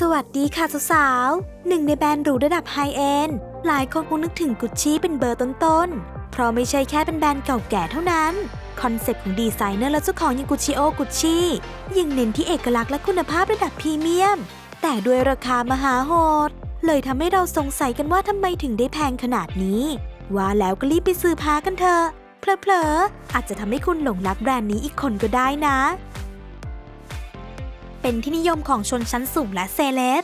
สวัสดีค่ะสาวๆหนึ่งในแบรนด์หรูระดับไฮเอนด์หลายคนคงนึกถึงกุชชี่เป็นเบอร์ต้นๆ เพราะไม่ใช่แค่เป็นแบรนด์เก่าแก่เท่านั้น คอนเซ็ปต์ของดีไซเนอร์และเจ้าของอย่างกุชชี่โอกุชชี่ยังเน้นที่เอกลักษณ์และคุณภาพระดับพรีเมียม แต่ด้วยราคามหาโหด เลยทำให้เราสงสัยกันว่าทำไมถึงได้แพงขนาดนี้ ว่าแล้วก็รีบไปซื้อพากันเถอะเพลอๆอาจจะทำให้คุณหลงรักแบรนด์นี้อีกคนก็ได้นะ เป็นที่นิยมของชนชั้นสูงและเซเลบ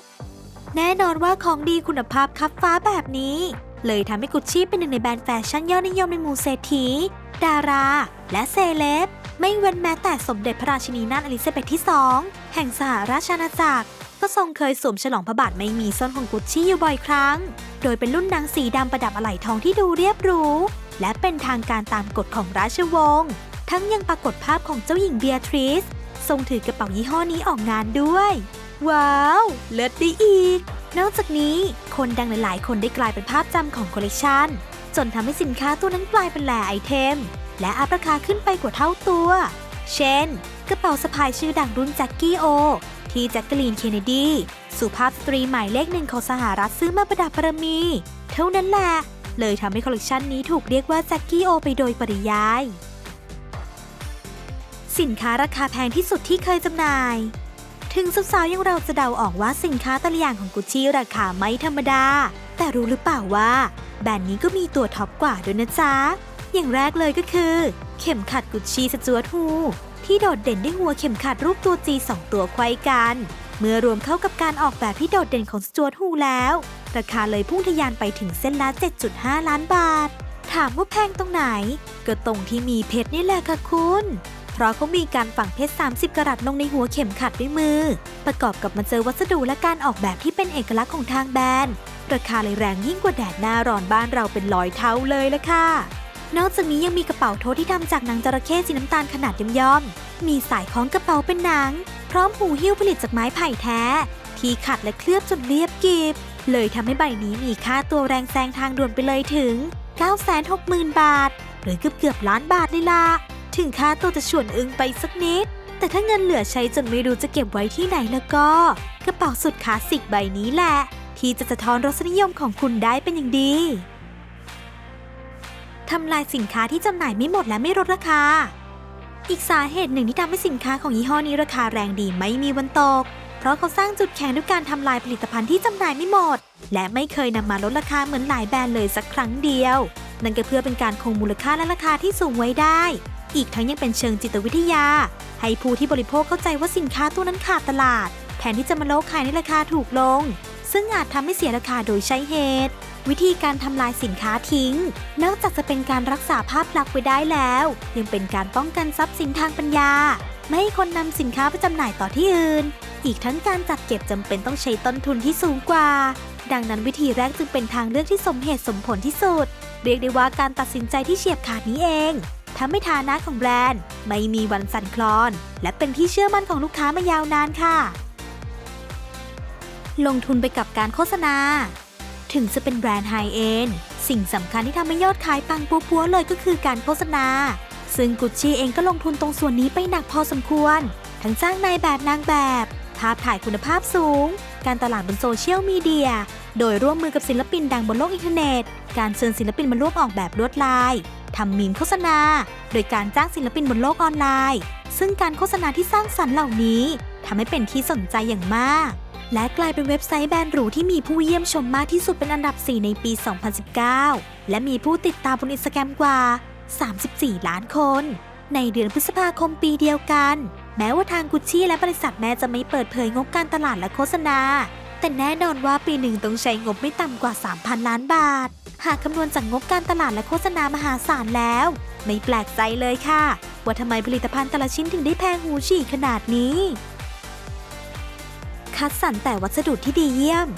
แน่นอนว่าของดีคุณภาพคับฟ้าแบบนี้ เลยทำให้กุชชี่เป็นหนึ่งในแบรนด์แฟชั่นยอดนิยมในหมู่เศรษฐี ดารา และเซเลบ ไม่เว้นแม้แต่สมเด็จพระราชินีนาถอลิซาเบธที่ 2 แห่งสหราชอาณาจักร ก็ทรงเคยสวมฉลองพระบาทไม่มีส้นของกุชชี่อยู่บ่อยครั้ง โดยเป็นรุ่นนางสีดำประดับอะไหล่ทองที่ดูเรียบหรูและเป็นทางการตามกฎของราชวงศ์ทั้งยังปรากฏภาพของเจ้าหญิงเบียทริส ทรงถือกระเป๋ายี่ห้อนี้ออกงานด้วย ว้าว เลิศได้อีก นอกจากนี้คนดังหลายๆ คนได้กลายเป็นภาพจำของคอลเลกชันจนทำให้สินค้าตัวนั้นกลายเป็นแหล่ไอเทม และอัพราคาขึ้นไปกว่าเท่าตัว เช่น กระเป๋าสะพายชื่อดังรุ่นแจ็คกี้โอ ที่แจ็คกลีนเคนเนดีสุภาพสตรีหมายเลขหนึ่งของสหรัฐซื้อมาประดับประมี เท่านั้นแหละ เลยทำให้คอลเลกชันนี้ถูกเรียกว่าแจ็คกี้โอไปโดยปริยาย สินค้าราคาแพงที่สุดที่เคยจำหน่าย ถึงสาวๆอยังเราจะเดาออกว่าสินค้าแต่ละอย่างของกุชชี่ราคาไม่ธรรมดา แต่รู้หรือเปล่าว่า แบรนด์นี้ก็มีตัวท็อปกว่าด้วยนะจ๊ะ อย่างแรกเลยก็คือ เข็มขัดกุชชี่สจวตฮูที่โดดเด่นด้วยหัวเข็มขัดรูปตัว G สองตัวไขว้กัน เมื่อรวมเข้ากับการออกแบบที่โดดเด่นของสจวตฮูแล้ว ราคาเลยพุ่งทะยานไปถึงเส้นละ 7.5 ล้านบาท ถามว่าแพงตรงไหน ก็ตรงที่มีเพชรนี่แหละค่ะคุณ เพราะเขามีการฝังเพชร 30 กรัตลงในหัวเข็มขัดด้วยมือ ประกอบกับมาเจอวัสดุและการออกแบบที่เป็นเอกลักษณ์ของทางแบรนด์ ราคาเลยแรงยิ่งกว่าแดดหน้าร้อนบ้านเราเป็นร้อยเท่าเลยละค่ะ นอกจากนี้ยังมีกระเป๋าโทที่ทำจากหนังจระเข้สีน้ำตาลขนาดย่อมๆมีสายคล้องกระเป๋าเป็นหนัง พร้อมหูหิ้วผลิตจากไม้ไผ่แท้ ที่ขัดและเคลือบจนเรียบกริบเลยทำให้ใบนี้มีค่าตัวแรงแซงทางด่วนไปเลยถึง 960,000 บาท หรือเกือบเกือบล้านบาทเลยล่ะ ถึงค่าตัวจะชวนอึงไปสักนิด แต่ถ้าเงินเหลือใช้จนไม่รู้จะเก็บไว้ที่ไหนแล้วก็ กระเป๋าสุดคลาสสิกใบนี้แหละ ที่จะสะท้อนรสนิยมของคุณได้เป็นอย่างดีทำลายสินค้าที่จำหน่ายไม่หมดและไม่ลดราคา อีกสาเหตุหนึ่งที่ทำให้สินค้าของยี่ห้อนี้ราคาแรงดีไม่มีวันตก เพราะเขาสร้างจุดแข็งด้วยการทำลายผลิตภัณฑ์ที่จำหน่ายไม่หมด และไม่เคยนำมาลดราคาเหมือนหลายแบรนด์เลยสักครั้งเดียว นั่นก็เพื่อเป็นการคงมูลค่าและราคาที่สูงไว้ได้ อีกทั้งยังเป็นเชิงจิตวิทยา ให้ผู้ที่บริโภคเข้าใจว่าสินค้าตัวนั้นขาดตลาด แทนที่จะมาโลกขายในราคาถูกลง ซึ่งอาจทำให้เสียราคาโดยใช้เหตุ วิธีการทำลายสินค้าทิ้ง นอกจากจะเป็นการรักษาภาพลักษณ์ไว้ได้แล้ว ยังเป็นการป้องกันทรัพย์สินทางปัญญา ไม่ให้คนนำสินค้าไปจำหน่ายต่อที่อื่น อีกทั้งการจัดเก็บจำเป็นต้องใช้ต้นทุนที่สูงกว่า ดังนั้นวิธีแรกจึงเป็นทางเลือกที่สมเหตุสมผลที่สุด เรียกได้ว่าการตัดสินใจที่เฉียบขาดนี้เอง ทำให้ฐานะของแบรนด์ ไม่มีวันสั่นคลอน และเป็นที่เชื่อมั่นของลูกค้ามายาวนานค่ะ ลงทุนไปกับการโฆษณา ถึงจะเป็นแบรนด์ไฮเอนสิ่งสำคัญที่ทำให้ยอดขายปังปัวๆเลยก็คือการโฆษณา ซึ่งกุชชี่เองก็ลงทุนตรงส่วนนี้ไปหนักพอสมควร ทั้งจ้างนายแบบนางแบบ ภาพถ่ายคุณภาพสูง การตลาดบนโซเชียลมีเดีย โดยร่วมมือกับศิลปินดังบนโลกอินเทอร์เน็ต การเชิญศิลปินมาร่วมออกแบบลวดลาย ทำมีมโฆษณา โดยการจ้างศิลปินบนโลกออนไลน์ ซึ่งการโฆษณาที่สร้างสรรค์เหล่านี้ทำให้เป็นที่สนใจอย่างมาก และกลายเป็นเว็บไซต์แบรนด์หรูที่มีผู้เยี่ยมชมมากที่สุดเป็นอันดับ 4 ในปี 2019 และมีผู้ติดตามบนอินสตาแกรมกว่า 34 ล้านคน ในเดือนพฤษภาคมปีเดียวกัน แม้ว่าทางกุชชี่และบริษัทแม้จะไม่เปิดเผยงบการตลาดและโฆษณา แต่แน่นอนว่าปีหนึ่งต้องใช้งบไม่ต่ำกว่า 3,000 ล้านบาท หากคำนวณจากงบการตลาดและโฆษณามหาศาลแล้ว ไม่แปลกใจเลยค่ะ ว่าทำไมผลิตภัณฑ์แต่ละชิ้นถึงได้แพงหูฉี่ขนาดนี้ คัดสรรแต่วัสดุที่ดีเยี่ยม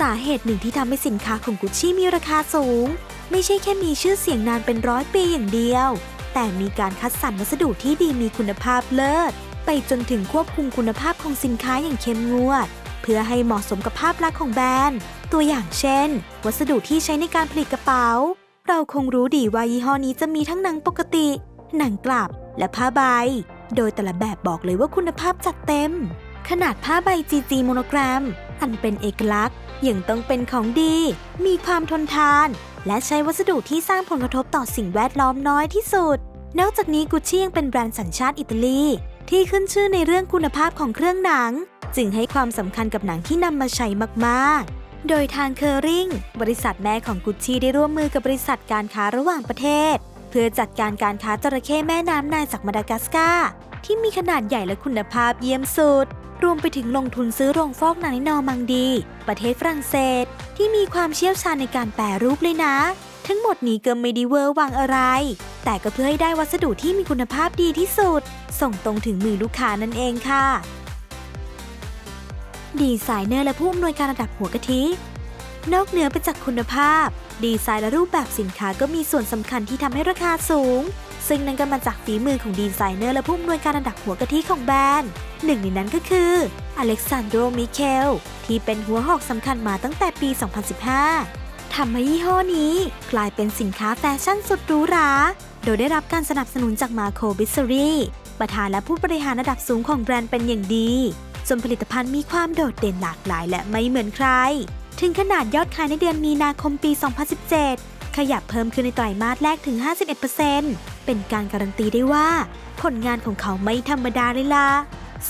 สาเหตุหนึ่งที่ทำให้สินค้าของกุชชี่มีราคาสูง ไม่ใช่แค่มีชื่อเสียงนานเป็นร้อยปีอย่างเดียว แต่มีการคัดสรรวัสดุที่ดีมีคุณภาพเลิศ ไปจนถึงควบคุมคุณภาพของสินค้าอย่างเข้มงวด เพื่อให้เหมาะสมกับภาพลักษณ์ของแบรนด์ ตัวอย่างเช่น วัสดุที่ใช้ในการผลิตกระเป๋า เราคงรู้ดีว่ายี่ห้อนี้จะมีทั้งหนังปกติ หนังกลับและผ้าใบ โดยแต่ละแบบบอกเลยว่าคุณภาพจัดเต็ม ขนาดผ้าใบ GG โมโนแกรม อันเป็นเอกลักษณ์ยังต้องเป็นของดี มีความทนทาน และใช้วัสดุที่สร้างผลกระทบต่อสิ่งแวดล้อมน้อยที่สุด นอกจากนี้กุชชี่ยังเป็นแบรนด์สัญชาติอิตาลี ที่ขึ้นชื่อในเรื่องคุณภาพของเครื่องหนัง จึงให้ความสำคัญกับหนังที่นำมาใช้มากๆ โดยทางเคอริงบริษัทแม่ของกุชชี่ได้ร่วมมือกับบริษัทการค้าระหว่างประเทศ เพื่อจัดการการค้าจระเข้แม่น้ำนายจากมาดากัสการ์ที่มีขนาดใหญ่และคุณภาพเยี่ยมสุด รวมไปถึงลงทุนซื้อโรงฟอกหนังในนอร์มังดี ประเทศฝรั่งเศส ที่มีความเชี่ยวชาญในการแปรรูปเลยนะ ทั้งหมดนี้ก็ไม่ได้เวอร์วังอะไร แต่ก็เพื่อให้ได้วัสดุที่มีคุณภาพดีที่สุด ส่งตรงถึงมือลูกค้านั่นเองค่ะ ดีไซเนอร์และผู้อำนวยการระดับหัวกะทิ นอกเหนือไปจากคุณภาพ ดีไซน์และรูปแบบสินค้าก็มีส่วนสำคัญที่ทำให้ราคาสูง ซึ่งนั่นก็มาจากฝีมือของดีไซเนอร์และผู้อำนวยการระดับหัวกะทิของแบรนด์หนึ่งในนั้นก็คืออเล็กซานโดรมิเคลที่เป็นหัวหอกสำคัญมาตั้งแต่ปี 2015 ทำให้ยี่ห้อนี้กลายเป็นสินค้าแฟชั่นสุดหรูหรา โดยได้รับการสนับสนุนจากมาโคบิสซรีประธานและผู้บริหารระดับสูงของแบรนด์เป็นอย่างดี จนผลิตภัณฑ์มีความโดดเด่นหลากหลายและไม่เหมือนใคร ถึงขนาดยอดขายในเดือนมีนาคมปี 2017 ขยับเพิ่มขึ้นในไตรมาสแรกถึง 51%เป็นการการันตีได้ว่า ผลงานของเขาไม่ธรรมดาเลยล่ะ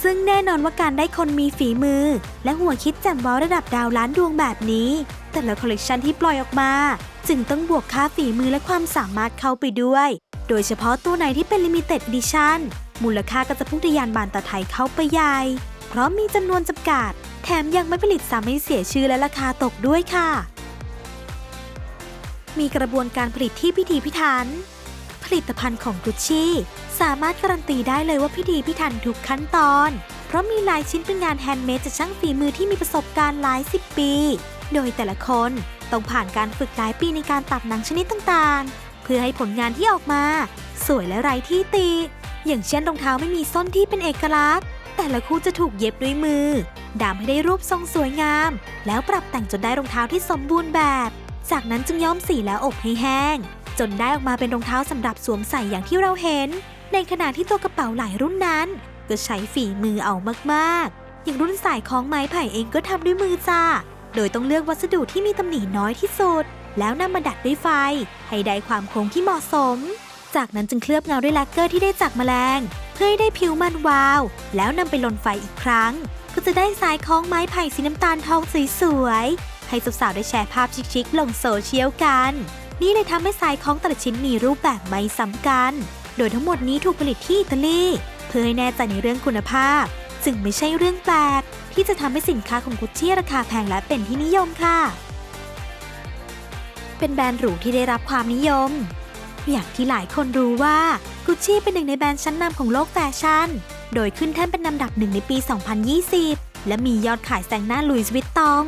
ซึ่งแน่นอนว่าการได้คนมีฝีมือ และหัวคิดแจ่มว้าระดับดาวล้านดวงแบบนี้ แต่ละคอลเลกชันที่ปล่อยออกมา จึงต้องบวกค่าฝีมือและความสามารถเข้าไปด้วย โดยเฉพาะตัวไหนที่เป็นลิมิเต็ดดิชั่นมูลค่าก็จะพุ่งทะยานบานตะไทยเข้าไปใหญ่ เพราะมีจำนวนจำกัด แถมยังไม่ผลิตซ้ำให้เสียชื่อและราคาตกด้วยค่ะ มีกระบวนการผลิตที่พิถีพิถัน ผลิตภัณฑ์ของกุชชี่สามารถการันตีได้เลยว่าพิถีพิถันทุกขั้นตอน เพราะมีลายชิ้นเป็นงานแฮนด์เมดจากช่างฝีมือที่มีประสบการณ์หลายสิบปี โดยแต่ละคนต้องผ่านการฝึกหลายปีในการตัดหนังชนิดต่างๆ เพื่อให้ผลงานที่ออกมา สวยและไร้ที่ติ อย่างเช่นรองเท้าไม่มีส้นที่เป็นเอกลักษณ์ แต่ละคู่จะถูกเย็บด้วยมือ ดามให้ได้รูปทรงสวยงาม แล้วปรับแต่งจนได้รองเท้าที่สมบูรณ์แบบ จากนั้นจึงย้อมสีแล้วอบให้แห้ง จนได้ออกมาเป็นรองเท้าสำหรับสวมใส่อย่างที่เราเห็น ในขณะที่ตัวกระเป๋าหลายรุ่นนั้น ก็ใช้ฝีมือเอามากๆ อย่างรุ่นสายของไม้ไผ่เองก็ทำด้วยมือจ้า โดยต้องเลือกวัสดุที่มีตำหนิน้อยที่สุด แล้วนำมาดัดด้วยไฟ ให้ได้ความคงที่เหมาะสม จากนั้นจึงเคลือบเงาด้วยแลกเกอร์ที่ได้จากแมลง พื่อให้ได้ผิวมันวาว แล้วนำไปลนไฟอีกครั้ง ก็จะได้สายคล้องไม้ไผ่สีน้ำตาลทองสวยๆ ให้สาวๆได้แชร์ภาพชิคๆ ลงโซเชียลกัน นี่เลยทำให้สายคล้องแต่ละชิ้นมีรูปแบบไม่ซ้ำกัน โดยทั้งหมดนี้ถูกผลิตที่อิตาลีเพื่อให้แน่ใจในเรื่องคุณภาพจึงไม่ใช่เรื่องแปลกที่จะทำให้สินค้าของกุชชี่ราคาแพงและเป็นที่นิยมค่ะ เป็นแบรนด์หรูที่ได้รับความนิยม อย่างที่หลายคนรู้ว่า กุชชี่เป็นหนึ่งในแบรนด์ชั้นนำของโลกแฟชั่น โดยขึ้นแท่นเป็นลำดับหนึ่งในปี 2020 และมียอดขายแซงหน้าลุยส์วิตตอง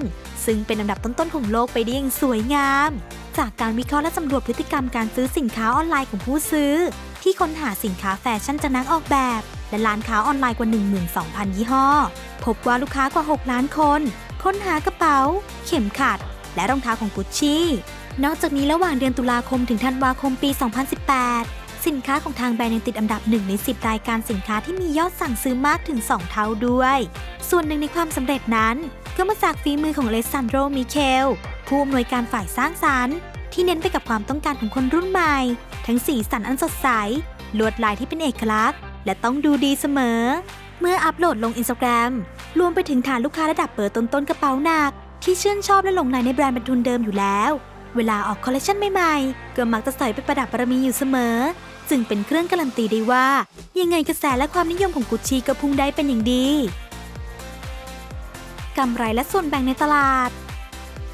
ซึ่งเป็นอันดับต้นๆของโลกไปได้อย่างสวยงาม จากการวิเคราะห์และสำรวจพฤติกรรมการซื้อสินค้าออนไลน์ของผู้ซื้อ ที่ค้นหาสินค้าแฟชั่นจากนักออกแบบ และร้านค้าออนไลน์กว่า 12,000 ยี่ห้อ พบว่าลูกค้ากว่า 6 ล้านคน ค้นหากระเป๋า เข็มขัด และรองเท้าของกุชชี่นอกจากนี้ระหว่างเดือนตุลาคมถึงธันวาคมปี 2018 สินค้าของทางแบรนด์ยังติดอันดับหนึ่งใน 10 รายการสินค้าที่มียอดสั่งซื้อมากถึง 2 เท่าด้วย ส่วนหนึ่งในความสำเร็จนั้น ก็มาจากฝีมือของเลซันโดมิเคล ผู้อำนวยการฝ่ายสร้างสรรค์ ที่เน้นไปกับความต้องการของคนรุ่นใหม่ ทั้งสีสันอันสดใส ลวดลายที่เป็นเอกลักษณ์ และต้องดูดีเสมอ เมื่ออัปโหลดลงอินสตาแกรมรวมไปถึงฐานลูกค้าระดับเบอร์ต้นๆกระเป๋าหนัก ที่ชื่นชอบและหลงใหลในแบรนด์เป็นทุนเดิมอยู่แล้วเวลาออกคอลเลคชันใหม่ๆ ก็มักจะใส่ไปประดับบารมีอยู่เสมอ จึงเป็นเครื่องการันตีได้ว่า ยังไงกระแสและความนิยมของกุชชี่ก็พุ่งได้เป็นอย่างดีกำไรและส่วนแบ่งในตลาด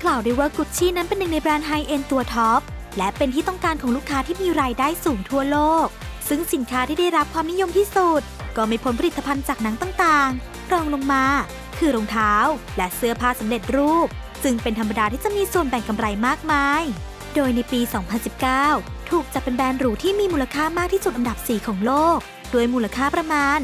กล่าวได้ว่ากุชชี่นั้นเป็นหนึ่งในแบรนด์ไฮเอ็นตัวท็อปและเป็นที่ต้องการของลูกค้าที่มีรายได้สูงทั่วโลก ซึ่งสินค้าที่ได้รับความนิยมที่สุด ก็ไม่พ้นผลิตภัณฑ์จากหนังต่างๆ รองลงมา คือรองเท้า และเสื้อผ้าสำเร็จรูป ซึ่งเป็นธรรมดาที่จะมีส่วนแบ่งกำไรมากมาย โดยในปี 2019 ถูกจัดเป็นแบรนด์หรูที่มีมูลค่ามากที่สุดอันดับ 4 ของโลกโดยมูลค่าประมาณ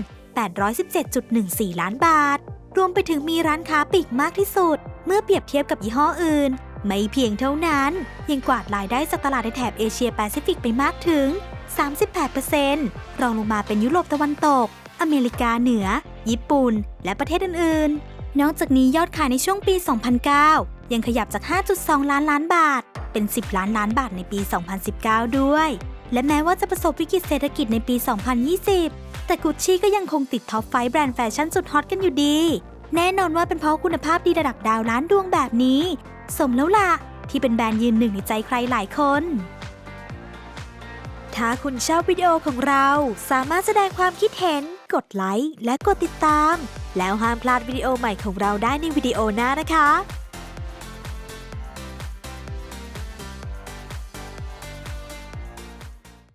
817.14 ล้านบาท รวมไปถึงมีร้านค้าปลีกมากที่สุด เมื่อเปรียบเทียบกับยี่ห้ออื่น ไม่เพียงเท่านั้น ยังกวาดรายได้จากตลาดในแถบเอเชียแปซิฟิกไปมากถึง 38%รองลงมาเป็นยุโรปตะวันตก อเมริกาเหนือ ญี่ปุ่น และประเทศอื่นๆ นอกจากนี้ยอดขายในช่วงปี 2009 ยังขยับจาก 5.2 ล้านล้านบาท เป็น 10 ล้านล้านบาทในปี 2019 ด้วย และแม้ว่าจะประสบวิกฤตเศรษฐกิจในปี 2020 แต่กุชชี่ก็ยังคงติดท็อปไฟแบรนด์แฟชั่นสุดฮอตกันอยู่ดี แน่นอนว่าเป็นเพราะคุณภาพดีระดับดาวล้านดวงแบบนี้ สมแล้วล่ะ ที่เป็นแบรนด์ยืนหนึ่งในใจใครหลายคน ถ้าคุณชอบวิดีโอของเรา สามารถแสดงความคิดเห็น กดไลค์และกดติดตาม แล้วห้ามพลาดวิดีโอใหม่ของเราได้ในวิดีโอหน้านะคะ